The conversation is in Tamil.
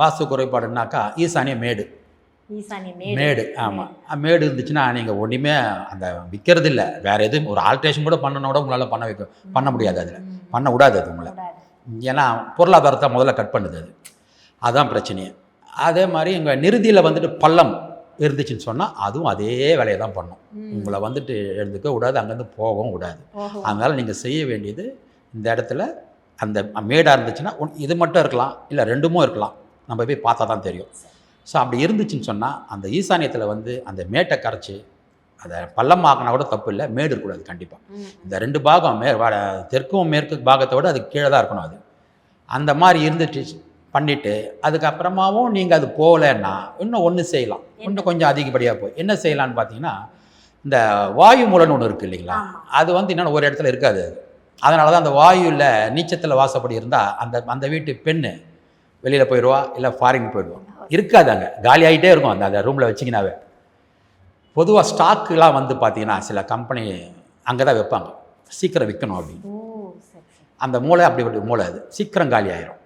வாஸ்து குறைபாடுனாக்கா ஈசானிய மேடு. மேடு. ஆமாம் மேடு. இருந்துச்சுன்னா நீங்கள் ஒன்றுமே அந்த விற்கிறது இல்லை வேறு எதுவும் ஒரு ஆல்ட்ரேஷன் கூட பண்ணணும் கூட உங்களால் பண்ண வைக்க பண்ண முடியாது அதில். பண்ண விடாது அது உங்களை. ஏன்னா பொருளாதாரத்தை முதல்ல கட் பண்ணுது அது. அதான் பிரச்சனையே. அதே மாதிரி எங்கள் நிறுதியில் வந்துட்டு பள்ளம் இருந்துச்சுன்னு சொன்னால் அதுவும் அதே வேலையை தான் பண்ணும். உங்களை வந்துட்டு எழுந்துக்க விடாது அங்கேருந்து போகவும் விடாது. அதனால் நீங்கள் செய்ய வேண்டியது இந்த இடத்துல அந்த மேடாக இருந்துச்சுன்னா இது மட்டும் இருக்கலாம் இல்லை ரெண்டுமும் இருக்கலாம். நம்ம போய் பார்த்தா தான் தெரியும். ஸோ அப்படி இருந்துச்சுன்னு சொன்னால் அந்த ஈசானியத்தில் வந்து அந்த மேட்டை கரைச்சி அதை பள்ளம் கூட தப்பு இல்லை மேடு இருக்கக்கூடாது கண்டிப்பாக. இந்த ரெண்டு பாகம் மே தெற்கும் மேற்கு பாகத்தை விட அது கீழே தான் இருக்கணும் அது. அந்த மாதிரி இருந்துட்டு பண்ணிவிட்டு அதுக்கப்புறமாவும் நீங்கள் அது போகலன்னா இன்னும் ஒன்று செய்யலாம். இன்னும் கொஞ்சம் அதிகப்படியாக போய் என்ன செய்யலாம்னு பார்த்தீங்கன்னா இந்த வாயு மூலன்னு ஒன்று இருக்குது இல்லைங்களா. அது வந்து என்னென்ன ஒரு இடத்துல இருக்காது அது. அதனால தான் அந்த வாயுவில் நீச்சத்தில் வாசப்படி இருந்தால் அந்த அந்த வீட்டு பெண்ணு வெளியில் போயிடுவா இல்லை ஃபாரின் போயிடுவா. இருக்காது அங்கே காலி ஆகிட்டே இருக்கும் அந்த அந்த ரூமில் வச்சிங்கனாவே பொதுவாக ஸ்டாக்குலாம் வந்து பார்த்தீங்கன்னா சில கம்பெனி அங்கே தான் வைப்பாங்க. சீக்கிரம் விற்கணும் அப்படின்னு. அந்த மூளை அப்படி மூளை அது. சீக்கிரம் காலி ஆயிரும்.